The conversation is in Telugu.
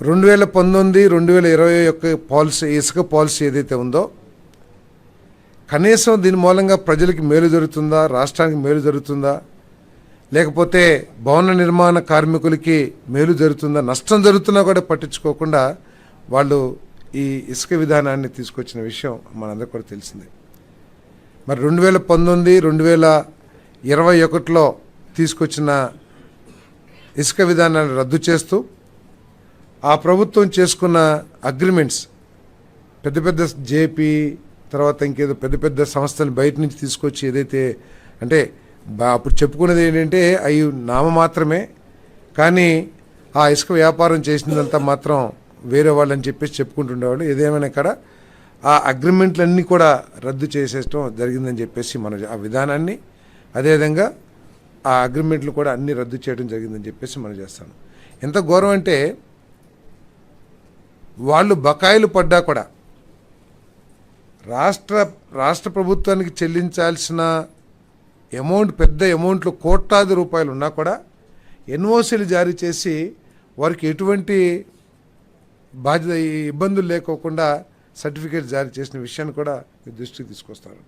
రెండు వేల పంతొమ్మిది రెండు వేల ఇరవై యొక్క పాలసీ ఇసుక పాలసీ ఏదైతే ఉందో కనీసం దీని మూలంగా ప్రజలకి మేలు జరుగుతుందా రాష్ట్రానికి మేలు జరుగుతుందా లేకపోతే భవన నిర్మాణ కార్మికులకి మేలు జరుగుతుందా నష్టం జరుగుతున్నా కూడా పట్టించుకోకుండా వాళ్ళు ఈ ఇసుక విధానాన్ని తీసుకొచ్చిన విషయం మనందరికీ కూడా తెలిసిందే. మరి రెండు వేల పంతొమ్మిది రెండు వేల ఇరవై ఒకటిలో తీసుకొచ్చిన ఇసుక విధానాన్ని రద్దు చేస్తూ ఆ ప్రభుత్వం చేసుకున్న అగ్రిమెంట్స్ పెద్ద పెద్ద జేపీ తర్వాత ఇంకేదో పెద్ద పెద్ద సంస్థలు బయట నుంచి తీసుకొచ్చి ఏదైతే అంటే బా- అప్పుడు చెప్పుకునేది ఏంటంటే అవి నామ మాత్రమే కానీ ఆ ఇసుక వ్యాపారం చేసినదంతా మాత్రం వేరే వాళ్ళని చెప్పేసి చెప్పుకుంటుండేవాళ్ళు. ఏదేమైనా ఇక్కడ ఆ అగ్రిమెంట్లన్నీ కూడా రద్దు చేసేయటం జరిగిందని చెప్పేసి మన ఆ విధానాన్ని అదేవిధంగా ఆ అగ్రిమెంట్లు కూడా అన్నీ రద్దు చేయడం జరిగిందని చెప్పేసి మనం చేస్తాను. ఎంత ఘోరం అంటే వాళ్ళు బకాయిలు పడ్డా కూడా. రాష్ట్ర రాష్ట్ర ప్రభుత్వానికి చెల్లించాల్సిన అమౌంట్ పెద్ద అమౌంట్లు కోట్లాది రూపాయలు ఉన్నా కూడా ఎన్ఓసీలు జారీ చేసి వారికి ఎటువంటి బాధ్యత ఇబ్బందులు లేకోకుండా సర్టిఫికేట్ జారీ చేసిన విషయాన్ని కూడా మీ దృష్టికి తీసుకొస్తారు.